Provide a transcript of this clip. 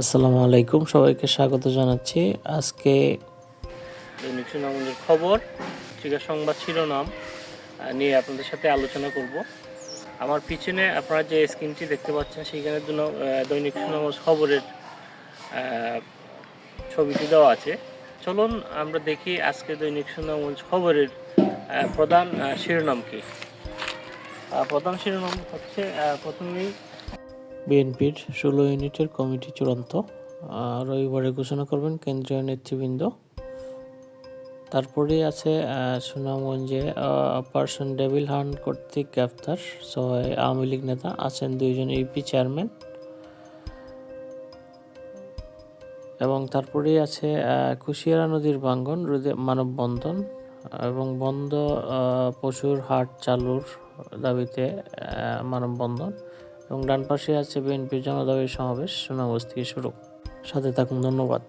আসসালামু আলাইকুম, সবাইকে স্বাগত জানাচ্ছি। আজকে দৈনিক সুনামগঞ্জের খবর পত্রিকা সংবাদ শিরোনাম নিয়ে আপনাদের সাথে আলোচনা করব। আমার পিছনে আপনারা যে স্ক্রিনটি দেখতে পাচ্ছেন, সেইখানের জন্য দৈনিক সুনামগঞ্জ খবরের ছবিটি দেওয়া আছে। চলুন আমরা দেখি আজকে দৈনিক সুনামগঞ্জ খবরের প্রধান শিরোনাম কি। প্রধান শিরোনাম হচ্ছে প্রথমেই বিএনপির ষোলো ইউনিটের কমিটি চূড়ান্ত। রবিবারে ঘোষণা করবেন কেন্দ্রীয় নেতৃবৃন্দ। তারপরে আছে সুনামগঞ্জে অপারেশন ডেভিল হান্ট কর্তৃক গ্রেফতার ছয় আওয়ামী লীগ নেতা। আছেন দুইজন ইউপি চেয়ারম্যান। এবং তারপরেই আছে কুশিয়ারা নদীর ভাঙ্গন, রোদে মানববন্ধন এবং বন্ধ পশুর হাট চালুর দাবিতে মানববন্ধন। এবং ডান পাশে আছে বিএনপির জনদাবী সমাবেশ সুনামগঞ্জ থেকে শুরু। সাথে থাকুন ধন্যবাদ।